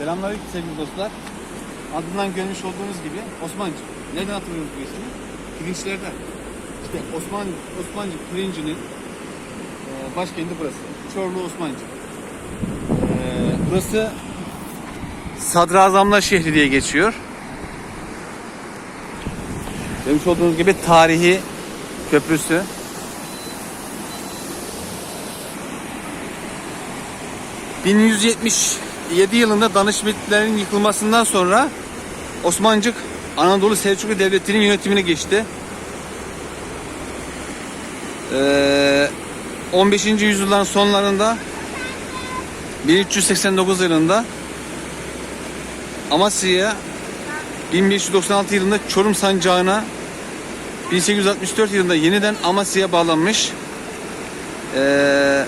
Selamünaleyküm sevgili dostlar. Adından görmüş olduğunuz gibi Osmancı. Nereden hatırlıyoruz bu ismi? Pirinçlerden. İşte Osman, Osmancı pirincinin e, başkenti burası. Çorlu Osmancı. E, burası Sadrazamlar şehri diye geçiyor. Görmüş olduğunuz gibi tarihi köprüsü. ...1177 yılında Danışmetlerin yıkılmasından sonra... ...Osmancık Anadolu Selçuklu Devleti'nin yönetimine geçti. Ee, 15. yüzyılların sonlarında... ...1389 yılında... ...Amasya'ya... ...1596 yılında Çorum Sancağı'na... 1864 yılında yeniden Amasya'ya bağlanmış. Ee,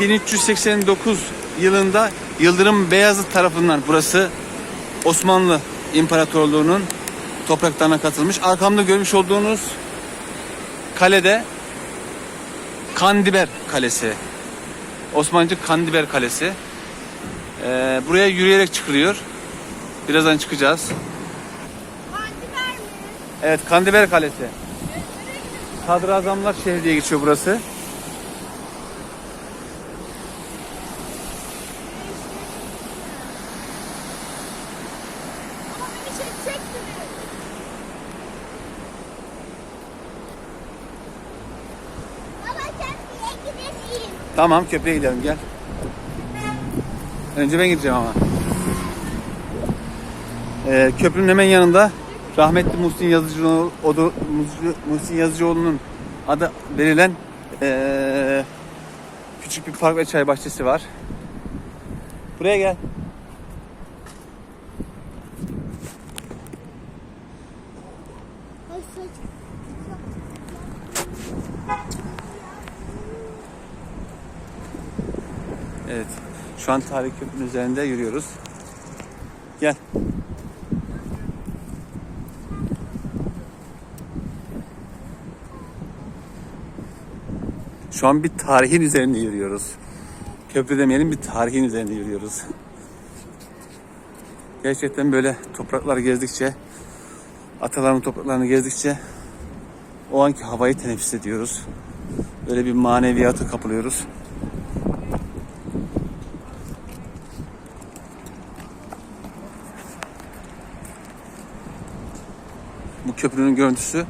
1389 yılında Yıldırım Beyazıt tarafından burası Osmanlı İmparatorluğu'nun topraklarına katılmış. Arkamda görmüş olduğunuz kalede Kandiber Kalesi. Osmancık Kandiber Kalesi. Ee, buraya yürüyerek çıkılıyor. Birazdan çıkacağız. Kandiber mi? Evet Kandiber Kalesi. Sadrazamlar şehri diye geçiyor burası. Ama beni çekecekti mi? Baba köprüye gidelim. Tamam köprüye gidelim gel. Önce ben gideceğim ama. Ee, köprünün hemen yanında rahmetli Muhsin Yazıcıoğlu, odu- Muhsin Yazıcıoğlu'nun adı verilen ee, küçük bir park ve çay bahçesi var. Buraya gel. Ay saç. Evet. Şu an tarihi köprünün üzerinde yürüyoruz. Gel. Şu an bir tarihin üzerinde yürüyoruz. Köprü demeyelim bir tarihin üzerinde yürüyoruz. Gerçekten böyle toprakları gezdikçe, ataların topraklarını gezdikçe o anki havayı teneffüs ediyoruz. Böyle bir maneviyata kapılıyoruz. Köprünün görüntüsü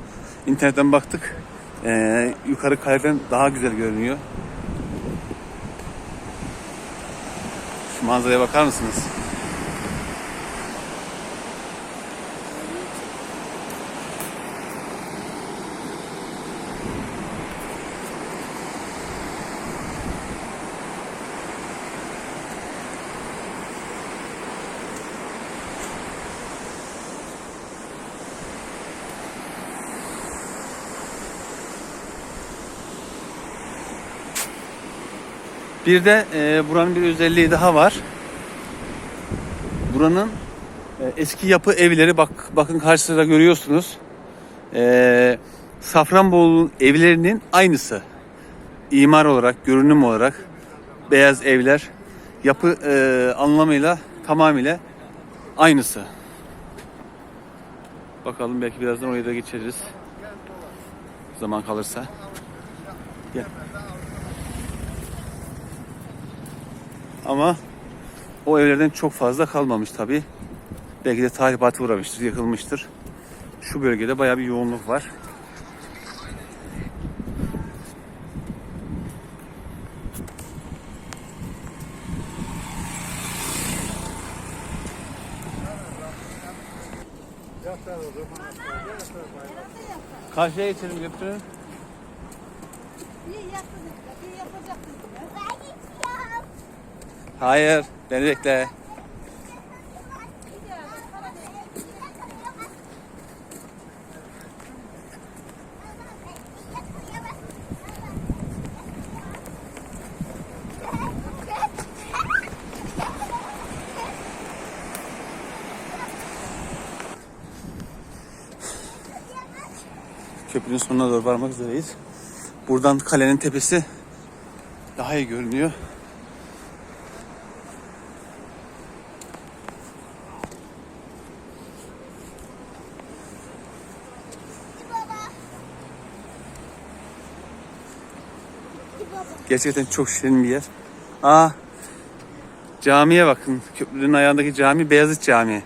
internetten baktık. Ee, yukarı kaleden daha güzel görünüyor. Şu manzaraya bakar mısınız? Bir de e, buranın bir özelliği daha var. Buranın e, eski yapı evleri bak bakın karşısında görüyorsunuz. E, Safranbolu'nun evlerinin aynısı. İmar olarak, görünüm olarak beyaz evler yapı e, anlamıyla tamamıyla aynısı. Bakalım belki birazdan oraya da geçeriz. Zaman kalırsa. Gel. Ama o evlerden çok fazla kalmamış tabi. Belki de tahribatı uğramıştır, yıkılmıştır. Şu bölgede bayağı bir yoğunluk var. Karşıya geçelim götürün. İyi yaptınız. İyi yapacaktınız. Ben geçiyorum. Hayır, beni bekle. Köprünün sonuna doğru varmak üzereyiz. Buradan kalenin tepesi daha iyi görünüyor. Gerçekten çok şirin bir yer. Aa, camiye bakın. Köprünün ayağındaki cami Beyazıt Camii.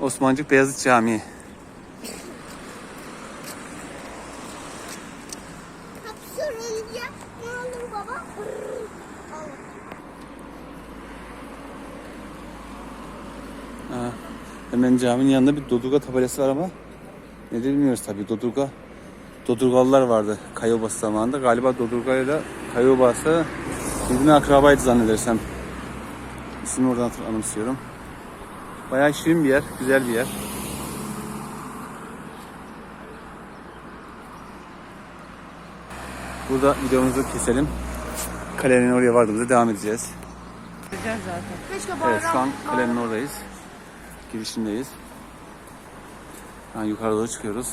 Osmancık Beyazıt Camii. Aa, hemen caminin yanında bir Dodurga tabelası var ama ne bilmiyoruz tabii Dodurga. Dodurgalılar vardı Kayobası zamanında. Galiba Dodurga ile Kayobası birbirine akrabaydı zannedersem. İsmini oradan anımsıyorum. Bayağı şirin bir yer, güzel bir yer. Burada videomuzu keselim. Kalenin oraya vardığımızda devam edeceğiz. Keşke Evet şu an kalenin oradayız. Girişindeyiz. Yani yukarı doğru çıkıyoruz.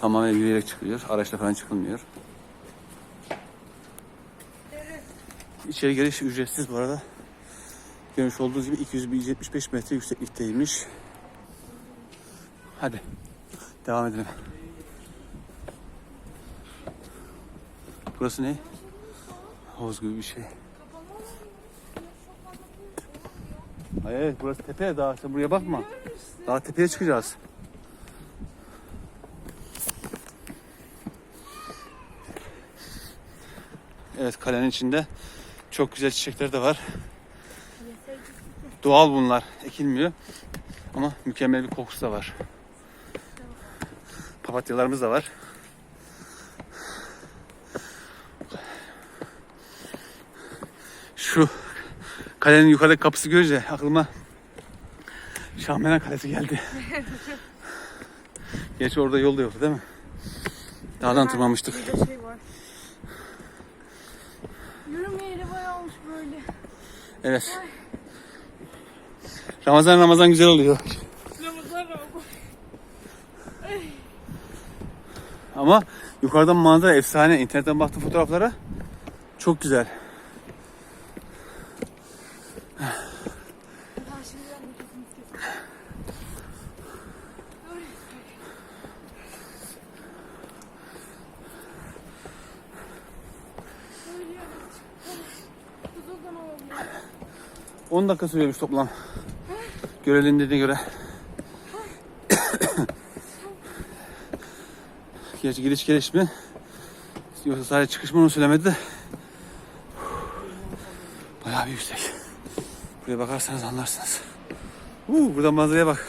Tamamen yürüyerek çıkılıyor. Araçla falan çıkılmıyor. İçeri giriş ücretsiz bu arada. Görmüş olduğunuz gibi 275 metre yükseklikteymiş. Hadi devam edelim. Burası ne? Havuz gibi bir şey. Hayır, evet, burası tepe daha. Sen buraya bakma. Daha tepeye çıkacağız. Evet, kalenin içinde çok güzel çiçekler de var. Doğal bunlar, ekilmiyor. Ama mükemmel bir kokusu da var. Papatyalarımız da var. Şu kalenin yukarıdaki kapısı görünce aklıma Şahmeran Kalesi geldi. Gerçi orada yol da yoktu değil mi? Dağdan tırmanmıştık. Burada şey var. Yürüme olmuş böyle. Evet. Ramazan Ramazan güzel oluyor. Ramazan Ramazan. Ama yukarıdan manzara efsane. İnternetten baktım fotoğraflara. Çok güzel. Ha şimdi ben de kesinlikle. Öyle yani. Kızıldan olabilir. 10 dakika sürüyormuş toplam. Görevlinin dediğine göre. Gerçi giriş geliş mi? Yoksa sadece çıkış mı onu söylemedi de. Bayağı bir yüksek. Buraya bakarsanız anlarsınız. Uuu buradan manzaraya bak.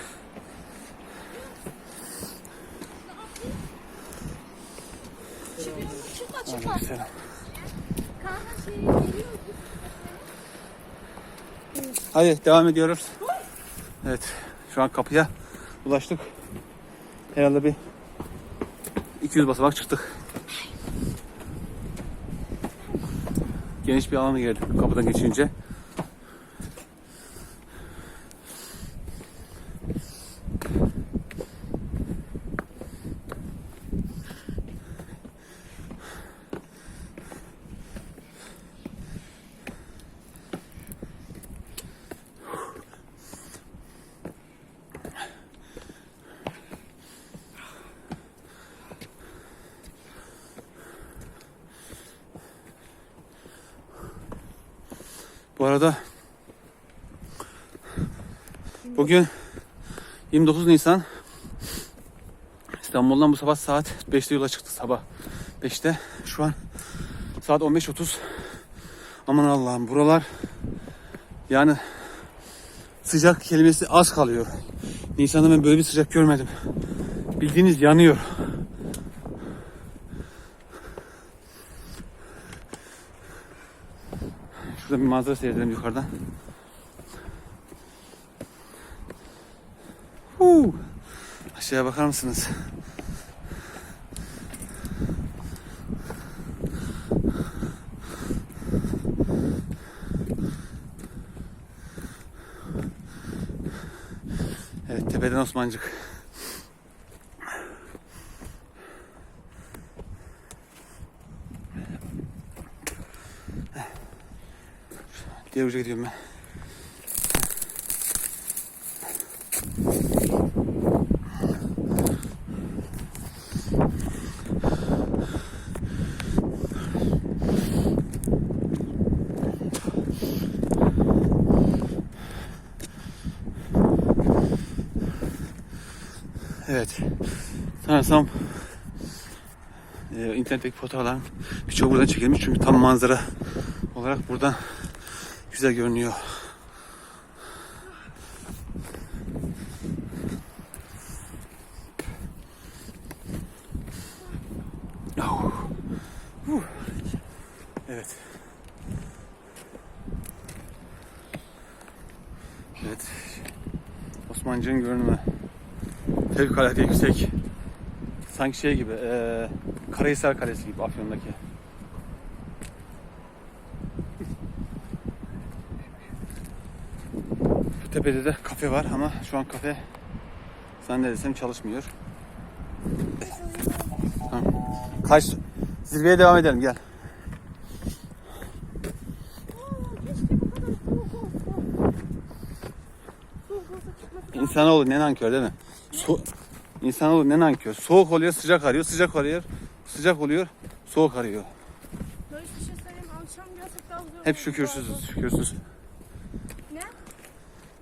Hadi devam ediyoruz. Evet şu an kapıya ulaştık. Herhalde bir 200 basamak çıktık. Geniş bir alana geldik kapıdan geçince. Bu arada bugün 29 Nisan İstanbul'dan bu sabah saat 5'te yola çıktık sabah 5'te. Şu an saat 15.30. Aman Allah'ım buralar yani sıcak kelimesi az kalıyor. Nisan'da ben böyle bir sıcak görmedim. Bildiğiniz yanıyor. Şurada bir manzara seyredelim yukarıdan. Huu. Aşağıya bakar mısınız? Evet tepeden Osmancık. Diğer uca gidiyorum ben. Evet. Sanırsam e, internetteki fotoğrafların birçoğu buradan çekilmiş. Çünkü tam manzara olarak buradan güzel görünüyor. Yahu. Huh. Evet. Evet. Osmancık'ın görünümü. Fevkalade yüksek. Sanki şey gibi, eee Karahisar Kalesi gibi Afyon'daki. Bu tepede de kafe var ama şu an kafe zannedersem çalışmıyor. Tamam. Kaç zirveye devam edelim gel. İnsanoğlu ne nankör değil mi? So İnsanoğlu ne nankör. Soğuk oluyor, sıcak arıyor, sıcak arıyor, sıcak oluyor, soğuk arıyor. Şey söyleyeyim. Akşam Hep şükürsüzüz, şükürsüz. Ne?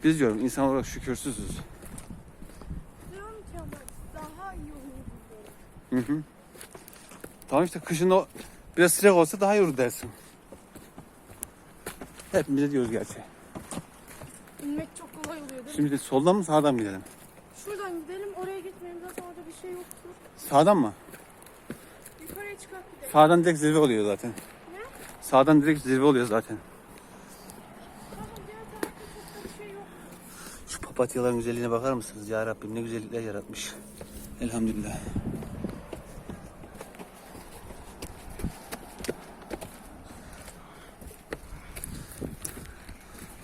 Biz diyorum insan olarak şükürsüzüz. Diyorum ki ama daha iyi olur. Hı hı. Tamam işte kışın o biraz sıcak olsa daha iyi olur dersin. Hepimiz de diyoruz gerçi. İnmek çok kolay oluyor değil mi? Şimdi soldan mı sağdan mı gidelim? Şuradan gidelim. Oraya gitmeyelim. Zaten orada bir şey yoktur. Sağdan mı? Yukarıya gidelim. Sağdan direkt zirve oluyor zaten. Ne? Sağdan direkt zirve oluyor zaten. Tamam diğer tarafta çok da bir şey yok. Şu papatyaların güzelliğine bakar mısınız? Ya Rabbim ne güzellikler yaratmış. Elhamdülillah.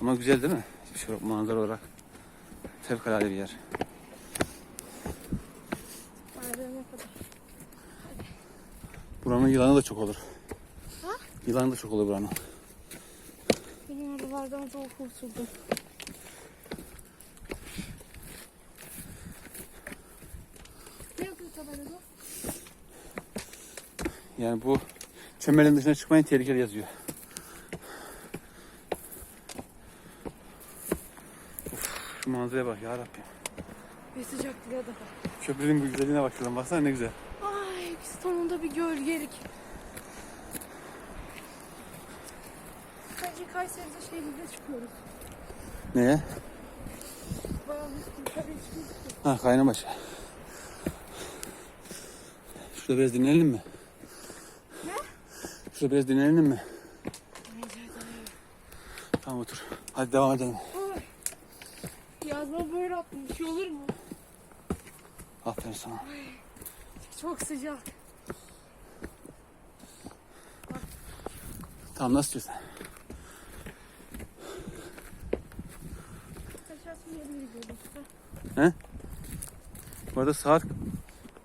Ama güzel değil mi? Hiçbir şey manzara olarak. Fevkalade bir yer. Nerede ne kadar? Buranın yılanı da çok olur. Ha? Yılanı da çok olur buranın. Benim aralardan zor kurtuldum. Yani bu çemberin dışına çıkmayın tehlikeli yazıyor. Of, şu manzaraya bak ya Rabbim. Ve sıcaklığa da bak. Köprünün bu güzelliğine bak şuradan baksana ne güzel. Ay sonunda bir gölgelik. Bence Kayseri'de şehirde çıkıyoruz. Neye? Ha Kaynamaşı. Şurada biraz dinlenelim mi? Ne? Şurada biraz dinlenelim mi? Tamam otur. Hadi devam edelim. Ay. Yazma böyle atmış olur mu? Aferin sana. Çok sıcak. Tamam nasıl diyorsun? İşte. Bu arada saat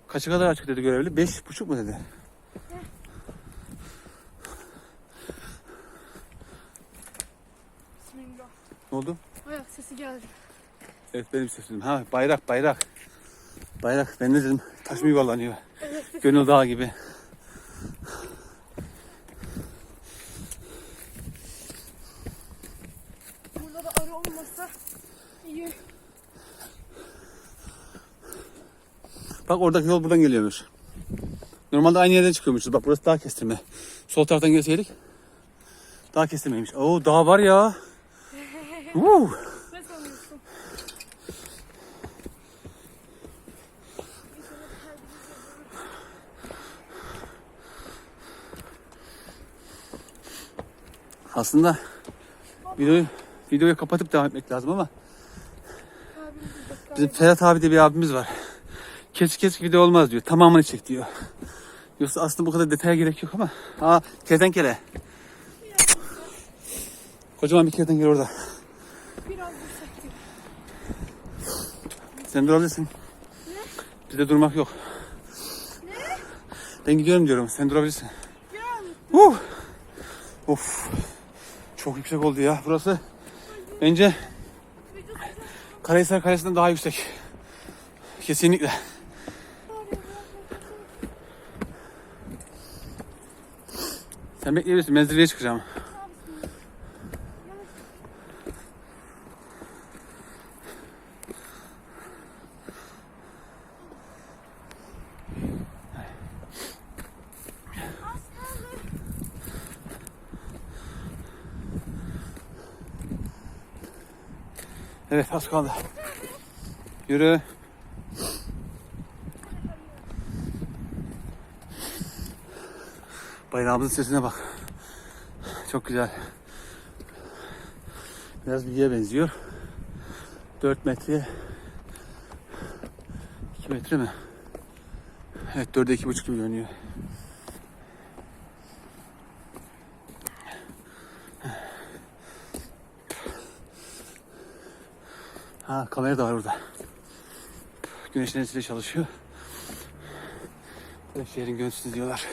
kaça kadar açık dedi görevli? Beş buçuk mu dedi? Bismillah. Ne oldu? Ayak sesi geldi. Evet benim sesim. Ha bayrak bayrak. Bayrak. Ben de dedim taş mı yuvarlanıyor? Gönül Dağı gibi. Burada da arı olmasa iyi. Bak oradaki yol buradan geliyormuş. Normalde aynı yerden çıkıyormuşuz. Bak burası dağ kestirme. Sol taraftan gelseydik. Dağ kestirmeymiş. Oo dağ var ya. Woo. Aslında videoyu, videoyu kapatıp devam etmek lazım ama bizim Ferhat abi de bir abimiz var. Kesik kesik video olmaz diyor. Tamamını çek diyor. Yoksa aslında bu kadar detaya gerek yok ama. Aa kertenkele. Kocaman bir kertenkele orada. Biraz. Sen durabilirsin. Bizde durmak yok. Ben gidiyorum diyorum. Sen durabilirsin. Gel. Uh. Of. Çok yüksek oldu ya. Burası bence Karahisar Kalesi'nden daha yüksek. Kesinlikle. Sen bekleyebilirsin. Menzileye çıkacağım. Evet az kaldı. Yürü. Bayrağımızın sesine bak. Çok güzel. Biraz bilgiye benziyor. 4 metre 2 metre mi? Evet 4'e 2,5 gibi görünüyor. Ha kamera da var burada. Güneş enerjisiyle çalışıyor. Şehrin görüntüsünü diyorlar.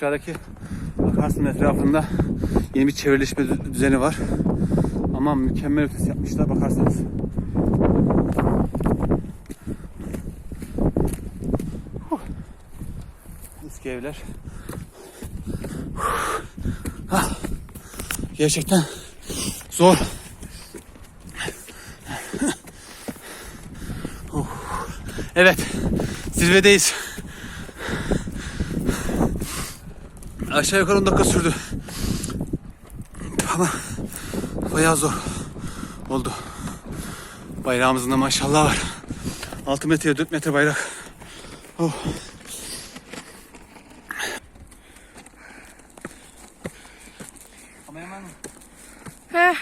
Aşağıdaki akarsının etrafında yeni bir çevreleşme dü- düzeni var. Ama mükemmel ötesi yapmışlar bakarsanız. Eski evler. Ah. Gerçekten zor. Evet, zirvedeyiz. Aşağı yukarı 10 dakika sürdü. Ama bayağı zor oldu. Bayrağımızın da maşallah var. 6 metre 4 metre bayrak. Oh. Devam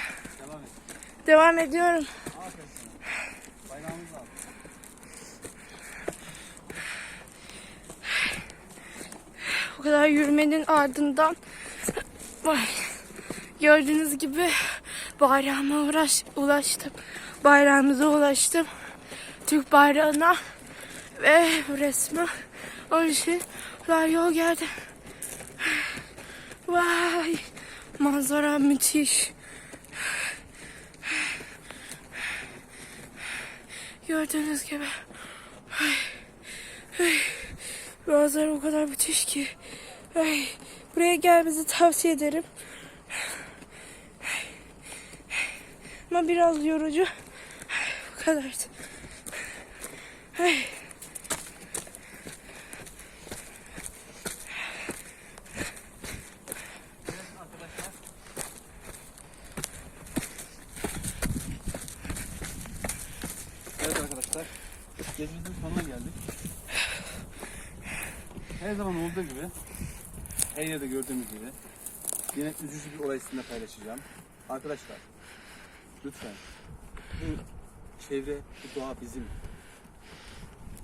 devam ediyorum. Aferin sana. Bayrağımız var. O kadar yürümenin ardından Vay. gördüğünüz gibi bayrağıma uğraş, ulaştım. Bayrağımıza ulaştım. Türk bayrağına ve bu resme onun için daha yol geldi. Vay manzara müthiş. Gördüğünüz gibi. Ay, ay. Manzara o kadar müthiş ki. Ay, buraya gelmenizi tavsiye ederim. Ama biraz yorucu. Bu kadar. Ay. Evet arkadaşlar. Gezimizin sonuna geldik. Her zaman olduğu gibi, her gördüğümüz gibi yine üzücü bir olay sizinle paylaşacağım. Arkadaşlar, lütfen bu çevre, bu doğa bizim.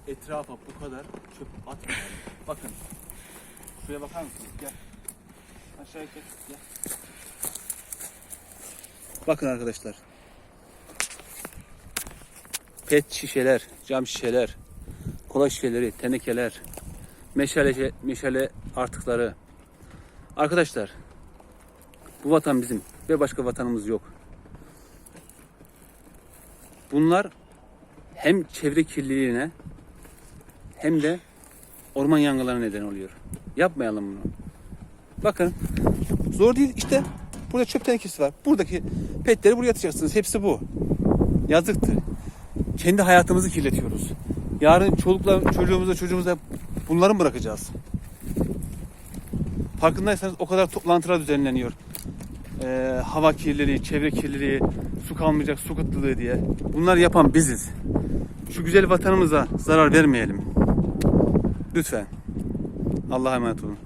Etrafa bu kadar çöp atmayalım. Bakın, şuraya bakar mısınız? Gel. Aşağıya gel. Gel. Bakın arkadaşlar. pet şişeler, cam şişeler, kola şişeleri, tenekeler, meşale, meşale artıkları. Arkadaşlar, bu vatan bizim ve başka vatanımız yok. Bunlar hem çevre kirliliğine hem de orman yangınlarına neden oluyor. Yapmayalım bunu. Bakın, zor değil işte. Burada çöp tenekesi var. Buradaki petleri buraya atacaksınız. Hepsi bu. Yazıktır kendi hayatımızı kirletiyoruz. Yarın çolukla çocuğumuza çocuğumuza bunları mı bırakacağız? Farkındaysanız o kadar toplantılar düzenleniyor. Ee, hava kirliliği, çevre kirliliği, su kalmayacak, su kıtlığı diye. Bunları yapan biziz. Şu güzel vatanımıza zarar vermeyelim. Lütfen. Allah'a emanet olun.